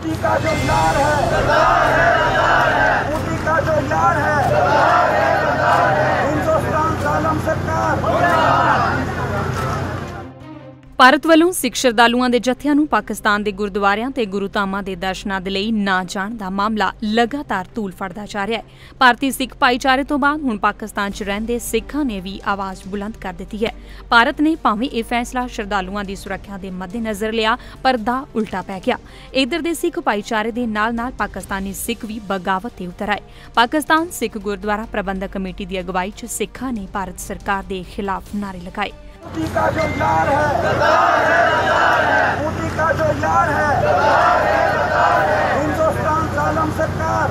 मोदी का जो यार है मोदी का जो यार है ਭਾਰਤ ਵੱਲੋਂ ਸਿੱਖ ਸ਼ਰਧਾਲੂਆਂ ਦੇ ਜਥਿਆਂ ਨੂੰ ਪਾਕਿਸਤਾਨ ਦੇ ਗੁਰਦੁਆਰਿਆਂ ਤੇ ਗੁਰੂਧਾਮਾਂ ਦੇ ਦਰਸ਼ਨਾਂ ਦੇ ਲਈ ਨਾ ਜਾਣ ਦਾ ਮਾਮਲਾ ਲਗਾਤਾਰ ਤੂਲ ਫੜਦਾ ਜਾ ਰਿਹਾ ਹੈ। ਭਾਰਤੀ ਸਿੱਖ ਭਾਈਚਾਰੇ ਤੋਂ ਬਾਅਦ ਹੁਣ ਪਾਕਿਸਤਾਨ 'ਚ ਰਹਿੰਦੇ ਸਿੱਖਾਂ ਨੇ ਵੀ ਆਵਾਜ਼ ਬੁਲੰਦ ਕਰ ਦਿੱਤੀ ਹੈ। ਭਾਰਤ ਨੇ ਭਾਵੇਂ ਇਹ ਫੈਸਲਾ ਸ਼ਰਧਾਲੂਆਂ ਦੀ ਸੁਰੱਖਿਆ ਦੇ ਮੱਦੇਨਜ਼ਰ ਲਿਆ, ਪਰ ਦਾ ਉਲਟਾ ਪੈ ਗਿਆ। ਇਧਰ ਦੇ ਸਿੱਖ ਭਾਈਚਾਰੇ ਦੇ ਨਾਲ-ਨਾਲ ਪਾਕਿਸਤਾਨੀ ਸਿੱਖ ਵੀ ਬਗਾਵਤ ਤੇ ਉਤਰ ਆਏ। ਪਾਕਿਸਤਾਨ ਸਿੱਖ ਗੁਰਦੁਆਰਾ ਪ੍ਰਬੰਧਕ ਕਮੇਟੀ ਦੀ ਅਗਵਾਈ 'ਚ ਸਿੱਖਾਂ ਨੇ ਭਾਰਤ ਸਰਕਾਰ ਦੇ ਖਿਲਾਫ ਨਾਅਰੇ ਲਗਾਏ। मोदी का जो यार है मोदी का जो यार है हिंदुस्तान जालम सरकार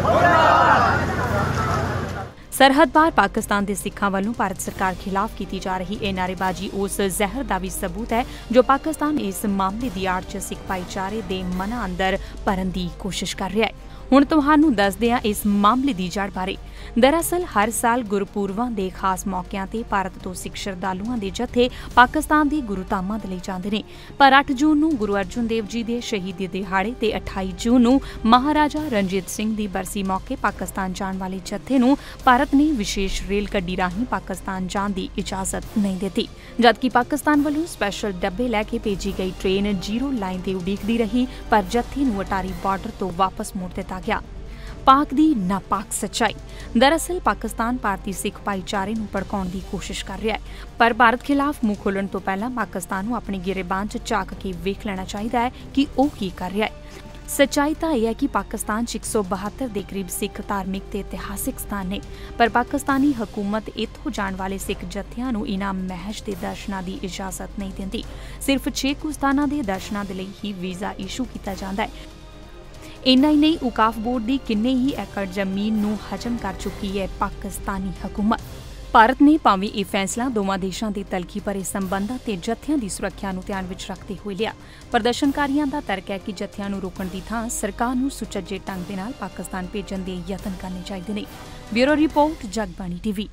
ਸਰਹੱਦ ਪਾਰ ਪਾਕਿਸਤਾਨ ਦੇ ਸਿੱਖਾਂ ਵੱਲੋਂ ਭਾਰਤ ਸਰਕਾਰ ਖਿਲਾਫ ਕੀਤੀ ਜਾ ਰਹੀ ਇਹ ਨਾਅਰੇਬਾਜ਼ੀ ਉਸ ਜ਼ਹਿਰ ਦਾ ਵੀ ਸਬੂਤ ਹੈ ਜੋ ਪਾਕਿਸਤਾਨ ਇਸ ਮਾਮਲੇ ਦੀ ਆੜ 'ਚ ਸਿੱਖ ਭਾਈਚਾਰੇ ਦੇ ਮਨਾਂ ਅੰਦਰ ਭਰਨ ਦੀ ਕੋਸ਼ਿਸ਼ ਕਰ ਰਿਹਾ ਹੈ ਹੁਣ ਤੁਹਾਨੂੰ ਦੱਸਦੇ ਹਾਂ ਇਸ ਮਾਮਲੇ ਦੀ ਜੜ ਬਾਰੇ। ਦਰਅਸਲ, ਹਰ ਸਾਲ ਗੁਰਪੁਰਬਾਂ ਦੇ ਖਾਸ ਮੌਕਿਆਂ ਤੇ ਭਾਰਤ ਤੋਂ ਸਿੱਖ ਸ਼ਰਧਾਲੂਆਂ ਦੇ ਜਥੇ ਪਾਕਿਸਤਾਨ ਦੀ ਗੁਰੂਧਾਮਾਂ ਦੇ ਲਈ ਜਾਂਦੇ ਨੇ। ਪਰ 8 ਜੂਨ ਨੂੰ ਗੁਰੂ ਅਰਜਨ ਦੇਵ ਜੀ ਦੇ ਸ਼ਹੀਦੀ ਦਿਹਾੜੇ ਤੇ 28 ਜੂਨ ਨੂੰ ਮਹਾਰਾਜਾ ਰਣਜੀਤ ਸਿੰਘ ਦੀ ਬਰਸੀ ਮੌਕੇ ਪਾਕਿਸਤਾਨ ਜਾਣ ਵਾਲੇ ਜਥੇ ਨੂੰ ਭਾਰਤ ਨੇ ਵਿਸ਼ੇਸ਼ ਰੇਲ ਗੱਡੀ ਰਾਹੀਂ ਪਾਕਿਸਤਾਨ ਜਾਣ ਦੀ ਇਜਾਜ਼ਤ ਨਹੀਂ ਦਿੱਤੀ। ਜਦਕਿ ਪਾਕਿਸਤਾਨ ਵੱਲੋਂ ਸਪੈਸ਼ਲ ਡੱਬੇ ਲੈ ਕੇ ਭੇਜੀ ਗਈ ਟ੍ਰੇਨ ਜ਼ੀਰੋ ਲਾਈਨ ਤੇ ਉਡੀਕਦੀ ਰਹੀ, ਪਰ ਜਥੇ ਨੂੰ ਅਟਾਰੀ ਬਾਰਡਰ ਤੋਂ ਵਾਪਸ ਮੋੜ ਦਿੱਤਾ ਗਿਆ। ਪਾਕ ਦੀ ਨਾਪਾਕ ਸੱਚਾਈ। ਦਰਅਸਲ ਪਾਕਿਸਤਾਨ ਭਾਰਤੀ ਸਿੱਖ ਭਾਈਚਾਰੇ ਨੂੰ ਭੜਕਾਉਣ ਦੀ ਕੋਸ਼ਿਸ਼ ਕਰ ਰਿਹਾ ਹੈ। ਪਰ ਭਾਰਤ ਖਿਲਾਫ ਮੂੰਹ ਖੋਲਣ ਤੋਂ ਪਹਿਲਾਂ ਪਾਕਿਸਤਾਨ ਨੂੰ ਆਪਣੀ ਗਿਰੇਬਾਨ 'ਚ ਝਾਕ ਕੇ ਵੇਖ ਲੈਣਾ ਚਾਹੀਦਾ ਹੈ ਕਿ ਉਹ ਕੀ ਕਰ ਰਿਹਾ ਹੈ। ਸੱਚਾਈ ਤਾਂ ਇਹ ਹੈ ਕਿ ਪਾਕਿਸਤਾਨ 'ਚ 172 ਦੇ ਕਰੀਬ ਸਿੱਖ ਧਾਰਮਿਕ ਤੇ ਇਤਿਹਾਸਿਕ ਸਥਾਨ ਨੇ। ਪਰ ਪਾਕਿਸਤਾਨੀ ਹਕੂਮਤ ਇੱਥੋਂ ਜਾਣ ਵਾਲੇ ਸਿੱਖ ਜਥਿਆਂ ਨੂੰ ਇਨਾਮ ਮਹਿਜ ਦੇ ਦਰਸ਼ਨਾਂ ਦੀ ਇਜਾਜ਼ਤ ਨਹੀਂ ਦਿੰਦੀ। ਸਿਰਫ 6 ਕੁ ਸਥਾਨਾਂ ਦੇ ਦਰਸ਼ਨਾਂ ਦੇ ਲਈ ਹੀ ਵੀਜ਼ਾ ਇਸ਼ੂ ਕੀਤਾ ਜਾਂਦਾ ਹੈ। ਇੰਨਾ ਹੀ ਨਹੀਂ, ਉਕਾਫ ਬੋਰਡ ਦੀ ਕਿੰਨੇ ਹੀ ਏਕੜ ਜ਼ਮੀਨ ਨੂੰ ਹਜਮ ਕਰ ਚੁੱਕੀ ਹੈ ਪਾਕਿਸਤਾਨੀ ਹਕੂਮਤ। ਭਾਰਤ ਨੇ ਭਾਵੇਂ ਇਹ ਫੈਸਲਾ ਦੋਵਾਂ ਦੇਸ਼ਾਂ ਦੇ ਤਲਖੀ ਭਰੇ ਸੰਬੰਧਾਂ ਤੇ ਜਥਿਆਂ ਦੀ ਸੁਰੱਖਿਆ ਨੂੰ ਧਿਆਨ ਵਿੱਚ ਰੱਖਦੇ ਹੋਏ ਲਿਆ, ਪ੍ਰਦਰਸ਼ਨਕਾਰੀਆਂ ਦਾ ਤਰਕ ਹੈ ਕਿ ਜਥਿਆਂ ਨੂੰ ਰੋਕਣ ਦੀ ਥਾਂ ਸਰਕਾਰ ਨੂੰ ਸੁਚੱਜੇ ਢੰਗ ਦੇ ਨਾਲ ਪਾਕਿਸਤਾਨ ਭੇਜਣ ਦੇ ਯਤਨ ਕਰਨੇ ਚਾਹੀਦੇ ਨੇ। Bureau report, Jagbani TV.